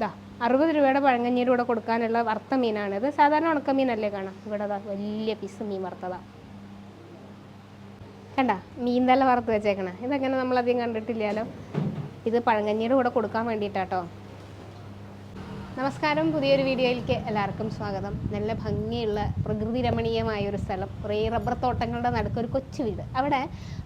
ഇതാ അറുപത് രൂപയുടെ പഴങ്കഞ്ഞിയുടെ കൂടെ കൊടുക്കാനുള്ള വറുത്ത ഇത്. സാധാരണ ഉണക്കമീനല്ലേ കാണാം? ഇവിടെ വലിയ പീസ് മീൻ വറുത്തതാ. കണ്ട മീൻ തല വറുത്ത് വെച്ചേക്കണേ. നമ്മൾ നമ്മളധികം കണ്ടിട്ടില്ലല്ലോ? ഇത് പഴങ്കഞ്ഞിയുടെ കൂടെ കൊടുക്കാൻ വേണ്ടിയിട്ടാട്ടോ. നമസ്കാരം പുതിയൊരു വീഡിയോയിലേക്ക് എല്ലാവർക്കും സ്വാഗതം. നല്ല ഭംഗിയുള്ള പ്രകൃതി രമണീയമായ ഒരു സ്ഥലം. കുറേ റബ്ബർ തോട്ടങ്ങളുടെ നടുക്ക് ഒരു കൊച്ചു വീട്. അവിടെ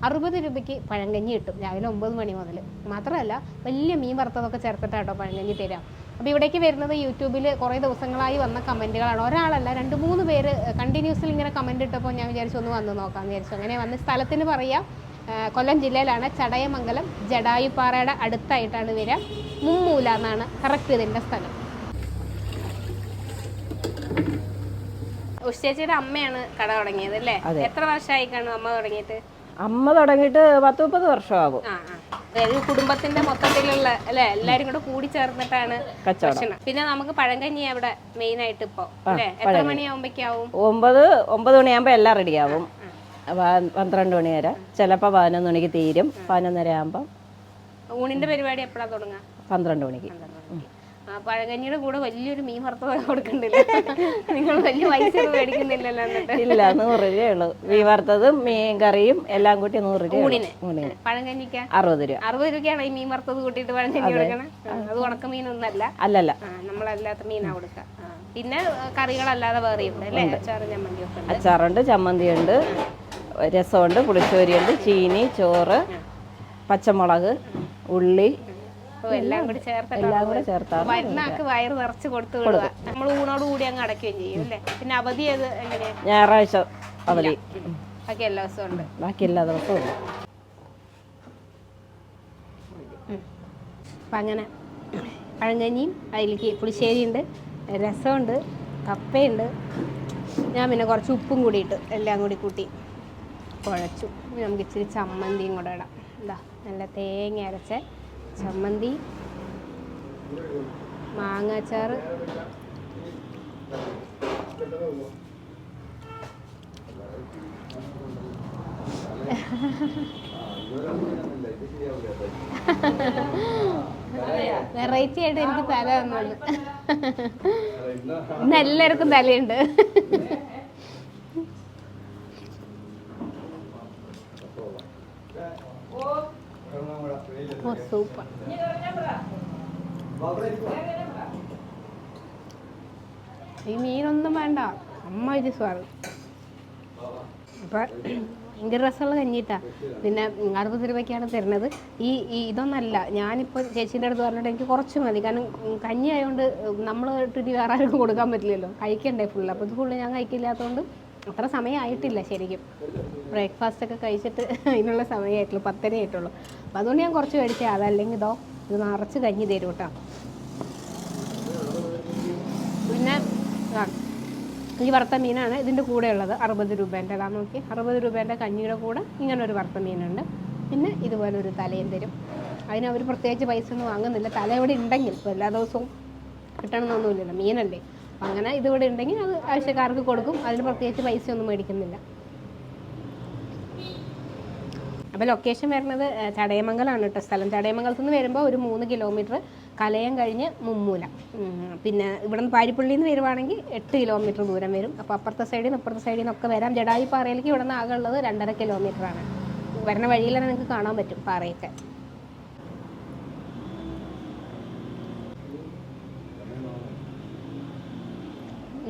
അറുപത് രൂപയ്ക്ക് പഴങ്കഞ്ഞി കിട്ടും. രാവിലെ ഒമ്പത് മണി മുതൽ. മാത്രമല്ല വലിയ മീൻ വറുത്തതൊക്കെ ചേർത്തിട്ടാട്ടോ പഴങ്കഞ്ഞി തരാം. അപ്പോൾ ഇവിടേക്ക് വരുന്നത് യൂട്യൂബിൽ കുറേ ദിവസങ്ങളായി വന്ന കമന്റുകളാണ് ഒരാളല്ല രണ്ട് മൂന്ന് പേര് കണ്ടിന്യൂസിൽ ഇങ്ങനെ കമന്റ് ഇട്ടപ്പോൾ ഞാൻ വിചാരിച്ചു ഒന്ന് വന്ന് നോക്കാമെന്ന് വിചാരിച്ചു. അങ്ങനെ വന്ന് സ്ഥലത്തിന് പറയാം. കൊല്ലം ജില്ലയിലാണ് ചടയമംഗലം ജഡായുപ്പാറയുടെ അടുത്തായിട്ടാണ് വരിക മുമ്മൂല എന്നാണ് കറക്റ്റ് ഇതിന്റെ സ്ഥലം. ഉഷേച്ചിയുടെ അമ്മയാണ് കട തുടങ്ങിയത് അല്ലേ? എത്ര വർഷമായി കാണും അമ്മ തുടങ്ങിയിട്ട്? അമ്മ തുടങ്ങിയിട്ട് പത്ത് മുപ്പത് വർഷമാകും. അതായത് കുടുംബത്തിന്റെ മൊത്തത്തിലുള്ള അല്ലെ? എല്ലാരും കൂടെ കൂടി ചേർന്നിട്ടാണ് ഭക്ഷണം. പിന്നെ നമുക്ക് പഴങ്കഞ്ഞി അവിടെ മെയിൻ ആയിട്ട് ഇപ്പൊ അല്ലേ? എത്ര മണിയാവുമ്പോഴേക്കാവും ഒമ്പത് ഒമ്പത് മണിയാകുമ്പോ എല്ലാം റെഡിയാവും. ആവും പന്ത്രണ്ട് മണി വരെ. ചിലപ്പോൾ പതിനൊന്ന് മണിക്ക് തീരും. പതിനൊന്നര ആകുമ്പോൾ ഊണിന്റെ പരിപാടി എപ്പോഴാ തുടങ്ങുക? പന്ത്രണ്ട് മണിക്ക്. ആ പഴകഞ്ഞിയുടെ കൂടെ വലിയൊരു മീൻ വറുത്തത് കൊടുക്കണ്ടില്ല? നിങ്ങൾ വലിയ പൈസ മേടിക്കുന്നില്ലല്ലോ എന്നിട്ട്. ഇല്ല നൂറ് രൂപയേ ഉള്ളൂ. മീൻ വറുത്തതും മീൻ കറിയും എല്ലാം കൂട്ടി നൂറ് രൂപ ഊണിന്? പഴങ്കഞ്ഞിക്ക അറുപത് രൂപ. അറുപത് രൂപയ്ക്കാണ് ഈ മീൻ വറുത്തത് കൂട്ടിയിട്ട് പഴങ്കഞ്ഞി കൊടുക്കണം? അത് ഉണക്ക മീനൊന്നല്ല. അല്ലല്ല. നമ്മളല്ലാത്ത മീനാ കൊടുക്കുക പിന്നെ കറികളല്ലാതെ വേറെ അല്ലേ? അച്ചാറ് ചമ്മന്തി ഒക്കെ ഉണ്ട്. അച്ചാറുണ്ട് ചമ്മന്തിയുണ്ട് രസമുണ്ട് പുളിശ്ശേരിയുണ്ട് ചീനി ചോറ് പച്ചമുളക് ഉള്ളി എല്ലാം കൂടി ചേർത്തിട്ട് എല്ലാം കൂടെ ചേർത്താണ് വരുന്ന ആൾക്ക് വയറ് നിറച്ച് കൊടുത്തു വിടുക. നമ്മൾ ഊണോട് കൂടി അങ്ങ് അടയ്ക്കുകയും ചെയ്യും അല്ലേ? പിന്നെ അവധി അത് എങ്ങനെ? ഞായറാഴ്ച അവധി. ബാക്കി എല്ലാ ദിവസവും ഉണ്ട്. ബാക്കി എല്ലാ ദിവസവും ഉണ്ട്. അപ്പം അങ്ങനെ പഴങ്കഞ്ഞിയും അതിലേക്ക് പുളിശ്ശേരിയുണ്ട് രസമുണ്ട് കപ്പയുണ്ട്. ഞാൻ പിന്നെ കുറച്ച് ഉപ്പും കൂടി ഇട്ട് എല്ലാം കൂടി കൂട്ടി കുഴച്ചു. നമുക്ക് ഇച്ചിരി ചമ്മന്തിയും കൂടെ ഇടാം. എന്താ നല്ല തേങ്ങ അരച്ച ചമ്മന്തി മാങ്ങാച്ചാറ് വെറൈറ്റി ആയിട്ട് എനിക്ക് തല തന്നത് ഇന്ന് എല്ലാവർക്കും തലയുണ്ട്. ഓ സൂപ്പർ ഈ മീനൊന്നും വേണ്ട. അമ്മ ഇത് സ്വാദ് അപ്പൊ ഭയങ്കര രസമുള്ള കഞ്ഞിട്ടാ. പിന്നെ അറുപത് രൂപയ്ക്കാണ് തരുന്നത്. ഈ ഈ ഇതൊന്നല്ല. ഞാനിപ്പോൾ ചേച്ചീന്റെ അടുത്ത് പറഞ്ഞിട്ട് എനിക്ക് കുറച്ച് മതി. കാരണം കഞ്ഞി ആയതുകൊണ്ട് നമ്മൾ ഇട്ടിട്ട് വേറെ ആർക്കും കൊടുക്കാൻ പറ്റില്ലല്ലോ. കഴിക്കണ്ടേ ഫുള്ള് അപ്പോൾ ഇത് ഫുള്ള് ഞാൻ കഴിക്കില്ലാത്തതുകൊണ്ട് അത്ര സമയമായിട്ടില്ല ശരിക്കും. ബ്രേക്ക്ഫാസ്റ്റ് ഒക്കെ കഴിച്ചിട്ട് അതിനുള്ള സമയമായിട്ടുള്ളൂ പത്തര ആയിട്ടുള്ളൂ അപ്പം അതുകൊണ്ട് ഞാൻ കുറച്ച് മേടിച്ചേ അതല്ലെങ്കിൽ ഇതോ ഇത് നിറച്ച് കഞ്ഞി തരും കേട്ടോ. പിന്നെ ഈ വറുത്ത മീനാണ് ഇതിന്റെ കൂടെ ഉള്ളത് അറുപത് രൂപേന്റെ അതാ നോക്കി അറുപത് രൂപേന്റെ കഞ്ഞിയുടെ കൂടെ ഇങ്ങനെ ഒരു വറുത്ത മീനുണ്ട്. പിന്നെ ഇതുപോലെ ഒരു തലയും തരും. അതിന് അവർ പ്രത്യേകിച്ച് പൈസ ഒന്നും വാങ്ങുന്നില്ല. തല ഇവിടെ ഉണ്ടെങ്കിൽ ഇപ്പോൾ എല്ലാ ദിവസവും കിട്ടണമെന്നൊന്നുമില്ലല്ലോ. മീനല്ലേ. അങ്ങനെ ഇതിവിടെ ഉണ്ടെങ്കിൽ അത് ആവശ്യക്കാർക്ക് കൊടുക്കും. അതിന് പ്രത്യേകിച്ച് പൈസ ഒന്നും മേടിക്കുന്നില്ല. അപ്പോൾ ലൊക്കേഷൻ വരുന്നത് ഏഹ്, ചടയമംഗലമാണ് കേട്ടോ സ്ഥലം. ചടയമംഗലത്ത് നിന്ന് വരുമ്പോൾ ഒരു മൂന്ന് കിലോമീറ്റർ കലയം കഴിഞ്ഞ് മുമ്മൂല. പിന്നെ ഇവിടെ നിന്ന് പാരിപ്പള്ളിയിൽ നിന്ന് വരുവാണെങ്കിൽ എട്ട് കിലോമീറ്റർ ദൂരം വരും. അപ്പോൾ അപ്പുറത്തെ സൈഡിൽ നിന്ന് ഇപ്പുറത്തെ സൈഡിൽ നിന്നൊക്കെ വരാം. ജഡായി പാറയിലേക്ക് ഇവിടെ നിന്ന് ആകെ ഉള്ളത് രണ്ടര കിലോമീറ്ററാണ് വരുന്ന തന്നെ നിങ്ങൾക്ക് കാണാൻ പറ്റും പാറയൊക്കെ.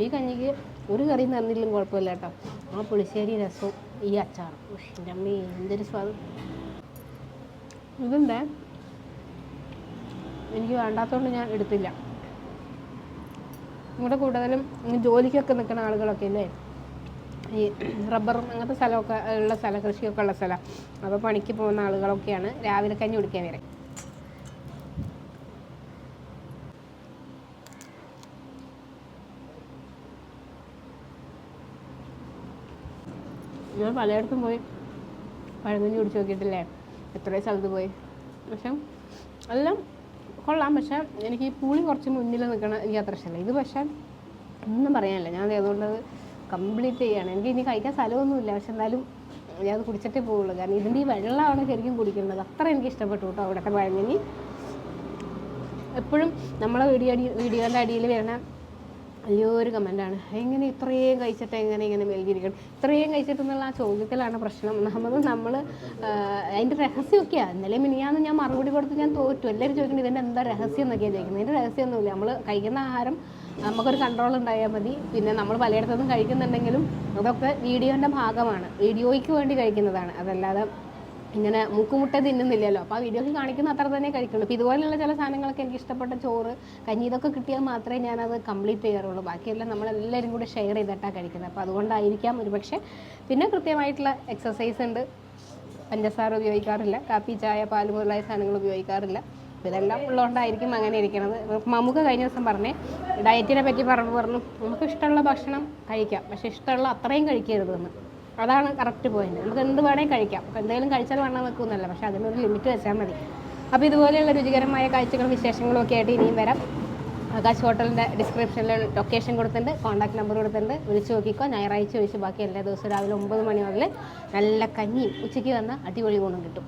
ഈ കഞ്ഞിക്ക് ഒരു കറിയും തന്നില്ലും കുഴപ്പമില്ല കേട്ടോ. ആ പുളിശ്ശേരി രസവും ഈ അച്ചാറും. എന്റെ അമ്മ എന്തൊരു സ്വാദം. ഇതെന്താ? എനിക്ക് വേണ്ടാത്തതുകൊണ്ട് ഞാൻ എടുത്തില്ല. ഇവിടെ കൂടുതലും ജോലിക്കൊക്കെ നിൽക്കുന്ന ആളുകളൊക്കെ ഇല്ലേ? ഈ റബ്ബറും അങ്ങനത്തെ സ്ഥലമൊക്കെ ഉള്ള സ്ഥലം കൃഷിയൊക്കെ ഉള്ള സ്ഥലം. അപ്പോൾ പണിക്ക് പോകുന്ന ആളുകളൊക്കെയാണ് രാവിലെ കഞ്ഞി കുടിക്കാൻ വരെ. ഞാൻ പലയിടത്തും പോയി പഴങ്കഞ്ഞി കുടിച്ച് നോക്കിയിട്ടില്ലേ? എത്രയോ സ്ഥലത്ത് പോയി. പക്ഷെ എല്ലാം കൊള്ളാം. പക്ഷെ എനിക്ക് ഈ പുളി കുറച്ച് മുന്നിൽ നിൽക്കണം എനിക്ക് അത്ര ഇഷ്ടമല്ല. ഇത് പക്ഷെ ഒന്നും പറയാനില്ല. ഞാൻ അതുകൊണ്ട് അത് കംപ്ലീറ്റ് ചെയ്യാണ്. എനിക്ക് ഇനി കഴിക്കാൻ സ്ഥലമൊന്നുമില്ല. പക്ഷെ എന്നാലും ഞാൻ അത് കുടിച്ചിട്ടേ പോവുള്ളൂ. കാരണം ഇതിന്റെ ഈ വെള്ളമാണ് ശരിക്കും കുടിക്കേണ്ടത്. അത്ര എനിക്ക് ഇഷ്ടപ്പെട്ടു കേട്ടോ അവിടുത്തെ പഴങ്കഞ്ഞി എപ്പോഴും നമ്മളെ വീഡിയോ വീഡിയോന്റെ അടിയിൽ വരുന്ന വലിയൊരു കമന്റാണ് എങ്ങനെ ഇത്രയും കഴിച്ചിട്ട് എങ്ങനെ ഇങ്ങനെ മെലിഞ്ഞിരിക്കണം? ഇത്രയും കഴിച്ചിട്ട് എന്നുള്ള ആ ചോദ്യത്തിലാണ് പ്രശ്നം. നമ്മൾ നമ്മൾ അതിന്റെ രഹസ്യമൊക്കെയാണ് ഇന്നലെ മിനിയാന്ന് ഞാൻ മറുപടി കൊടുത്ത് ഞാൻ തോറ്റു. എല്ലാവരും ചോദിക്കുന്നത് ഇതിന്റെ എന്താ രഹസ്യം എന്നൊക്കെയാണ് ചോദിക്കുന്നത്? ഇതിന്റെ രഹസ്യമൊന്നുമില്ല. നമ്മൾ കഴിക്കുന്ന ആഹാരം നമുക്കൊരു കൺട്രോൾ ഉണ്ടായാൽ മതി. പിന്നെ നമ്മൾ പലയിടത്തുനിന്നും കഴിക്കുന്നുണ്ടെങ്കിലും അതൊക്കെ വീഡിയോന്റെ ഭാഗമാണ്. വീഡിയോയ്ക്ക് വേണ്ടി കഴിക്കുന്നതാണ്. അതല്ലാതെ ഇങ്ങനെ മുക്കുമുട്ട തിന്നുന്നില്ലല്ലോ. അപ്പോൾ ആ വീഡിയോയിൽ കാണിക്കുന്ന അത്ര തന്നെ കഴിക്കുള്ളൂ. അപ്പോൾ ഇതുപോലെയുള്ള ചില സാധനങ്ങളൊക്കെ എനിക്ക് ഇഷ്ടപ്പെട്ട ചോറ് കഞ്ഞി ഇതൊക്കെ കിട്ടിയാൽ മാത്രമേ ഞാനത് കംപ്ലീറ്റ് ചെയ്യാറുള്ളൂ. ബാക്കിയെല്ലാം നമ്മളെല്ലാവരും കൂടെ ഷെയർ ചെയ്തിട്ടാണ് കഴിക്കുന്നത്. അപ്പോൾ അതുകൊണ്ടായിരിക്കാം ഒരു പക്ഷേ പിന്നെ കൃത്യമായിട്ടുള്ള എക്സസൈസ് ഉണ്ട്. പഞ്ചസാര ഉപയോഗിക്കാറില്ല. കാപ്പി ചായ പാൽ മുതലായ സാധനങ്ങൾ ഉപയോഗിക്കാറില്ല. ഇതെല്ലാം ഉള്ളതുകൊണ്ടായിരിക്കും അങ്ങനെ ഇരിക്കുന്നത്. നമുക്ക് കഴിഞ്ഞ ദിവസം പറഞ്ഞേ ഡയറ്റിനെ പറ്റി പറഞ്ഞു പറഞ്ഞു. നമുക്ക് ഇഷ്ടമുള്ള ഭക്ഷണം കഴിക്കാം. പക്ഷേ ഇഷ്ടമുള്ള അത്രയും കഴിക്കരുതെന്ന്. അതാണ് കറക്റ്റ് പോയിന്റ് നമുക്ക് എന്ത് വേണേൽ കഴിക്കാം. എന്തെങ്കിലും കഴിച്ചാൽ വണ്ണം വെക്കുമെന്നല്ല. പക്ഷേ അതിനൊരു ലിമിറ്റ് വെച്ചാൽ മതി. അപ്പോൾ ഇതുപോലെയുള്ള രുചികരമായ കാഴ്ചകളും വിശേഷങ്ങളും ഒക്കെ ആയിട്ട് ഇനിയും വരാം. ആകാശ് ഹോട്ടലിന്റെ ഡിസ്ക്രിപ്ഷനിൽ ലൊക്കേഷൻ കൊടുത്തിട്ടുണ്ട്. കോൺടാക്ട് നമ്പർ കൊടുത്തിട്ടുണ്ട്. വിളിച്ച് നോക്കിക്കോ. ഞായറാഴ്ച ഒഴിച്ച് ബാക്കി എല്ലാ ദിവസവും രാവിലെ ഒമ്പത് മണി മുതൽ നല്ല കഞ്ഞിയും ഉച്ചയ്ക്ക് വന്ന അടിപൊളി ഊണും കിട്ടും.